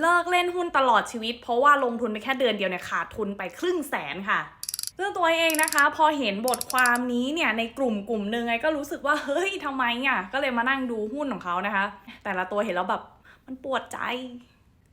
เลิกเล่นหุ้นตลอดชีวิต เพราะว่าลงทุนไปแค่เดือนเดียวเนี่ยขาดทุนไปครึ่งแสนค่ะซึ่งตัวเองนะคะ พอเห็นบทความนี้เนี่ยในกลุ่มกลุ่มหนึ่งไงก็รู้สึกว่าเฮ้ยทำไมอะก็เลยมานั่งดูหุ้นของเขานะคะ แต่ละตัวเห็นแล้วแบบมันปวดใจ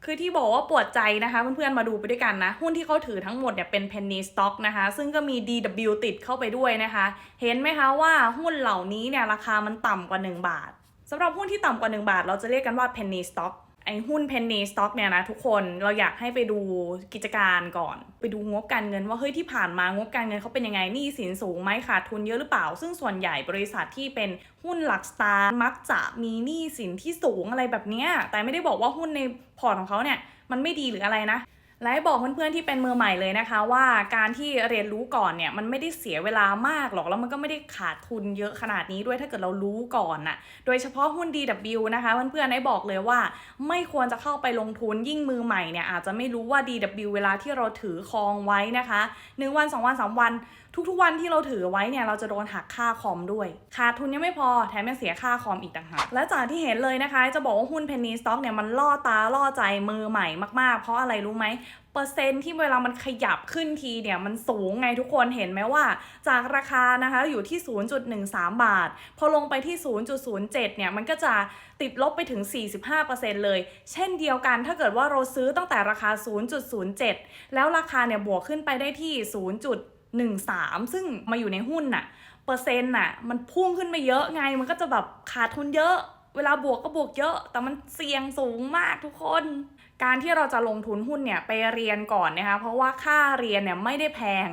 คือที่บอกว่าปวดใจนะคะ เพื่อนๆมาดูไปด้วยกันนะ หุ้นที่เขาถือทั้งหมดเนี่ยเป็น penny stock นะคะ ซึ่งก็มี DW ติดเข้าไปด้วยนะคะ เห็นไหมคะว่าหุ้นเหล่านี้เนี่ยราคามันต่ำกว่า 1 บาทสำหรับหุ้นที่ต่ำกว่า 1 บาท เราจะเรียกกันว่า penny stock ไอ้หุ้นเพนนีสต็อกเนี่ยนะทุกคนเราอยากให้ไปดูกิจการก่อน ไปดูงบการเงินว่าเฮ้ยที่ผ่านมางบการเงินเขาเป็นยังไงหนี้สินสูงไหมขาดทุนเยอะหรือเปล่า ซึ่งส่วนใหญ่บริษัทที่เป็นหุ้นหลักสตาร์มักจะมีหนี้สินที่สูงอะไรแบบเนี้ยแต่ไม่ได้บอกว่าหุ้นในพอร์ตของเขาเนี่ยมันไม่ดีหรืออะไรนะ และบอกเพื่อนๆที่เป็นมือใหม่เลยนะคะ ว่าการที่เรียนรู้ก่อนเนี่ยมันไม่ได้เสียเวลามากหรอกแล้วมันก็ไม่ได้ขาดทุนเยอะขนาดนี้ด้วยถ้าเกิดเรารู้ก่อนน่ะโดยเฉพาะหุ้น DW นะคะเพื่อนๆได้บอกเลยว่า ไม่ควรจะเข้าไปลงทุนยิ่งมือใหม่เนี่ยอาจจะไม่รู้ว่า DW เวลาที่เราถือครองไว้นะคะ1วัน 2 วัน 3 วัน ทุกๆวันที่เราถือไว้เนี่ยเราจะโดนหักค่าคอมด้วยขาดทุนยังไม่พอแถมยังเสียค่าคอมอีกต่างหากและจากที่เห็นเลยนะคะ จะบอกว่าหุ้น penny stock เนี่ยมันล่อตาล่อใจมือใหม่มากๆ เพราะอะไรรู้ไหมเปอร์เซ็นต์ที่เวลามันขยับขึ้นทีเนี่ยมันสูงไงทุกคนเห็นไหมว่า จากราคานะคะอยู่ที่ 0.13 บาท พอลงไปที่ 0.07 เนี่ยมันก็จะติดลบไปถึง 45%เลย เช่นเดียวกันถ้าเกิดว่าเราซื้อตั้งแต่ราคา 0.07 แล้วราคาเนี่ยบวกขึ้นไปได้ที่ 0.13 ซึ่งมาอยู่ในหุ้นน่ะเปอร์เซ็นต์น่ะมันพุ่งขึ้นมาเยอะไงมันก็จะแบบขาดทุนเยอะ เวลาบวกก็บวกเยอะ แต่มันเสี่ยงสูงมากทุกคน การที่เราจะลงทุนหุ้นเนี่ยไปเรียนก่อนนะคะเพราะว่าค่าเรียนเนี่ยไม่ได้แพง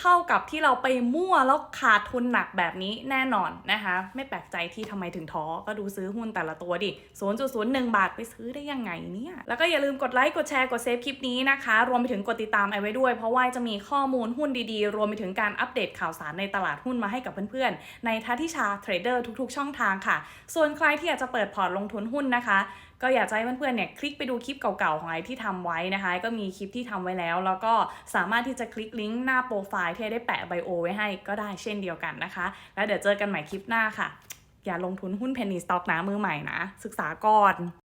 เท่ากับที่เราไปมั่วแล้วขาดทุนหนักแบบนี้แน่นอนนะคะไม่แปลกใจที่ทำไมถึงท้อก็ดูซื้อหุ้นแต่ละตัวดิ 0.01 บาทไปซื้อได้ยังไงเนี่ยแล้วก็อย่าลืมกดไลค์กดแชร์กดเซฟคลิปนี้นะคะ รวมไปถึงกดติดตามไอไว้ด้วย เพราะว่าจะมีข้อมูลหุ้นดีๆ รวมไปถึงการอัปเดตข่าวสารในตลาดหุ้นมาให้กับเพื่อนๆ ในทัทิชาเทรดเดอร์ทุกๆ ช่องทางค่ะ ส่วนใครที่อยากจะเปิดพอร์ตลงทุนหุ้นนะคะ ก็อยากจะให้เพื่อนๆเนี่ยคลิกไปดูคลิปเก่าาของไอที่ทำไว้นะคะ ก็มีคลิปที่ทำไว้แล้ว แล้วก็สามารถที่จะคลิกลิงก์หน้าโปรไฟล์ที่ได้แปะไบโอไว้ให้ก็ได้เช่นเดียวกันนะคะ แล้วเดี๋ยวเจอกันใหม่คลิปหน้าค่ะ อย่าลงทุนหุ้นเพนนีสต็อกนะมือใหม่นะ ศึกษาก่อน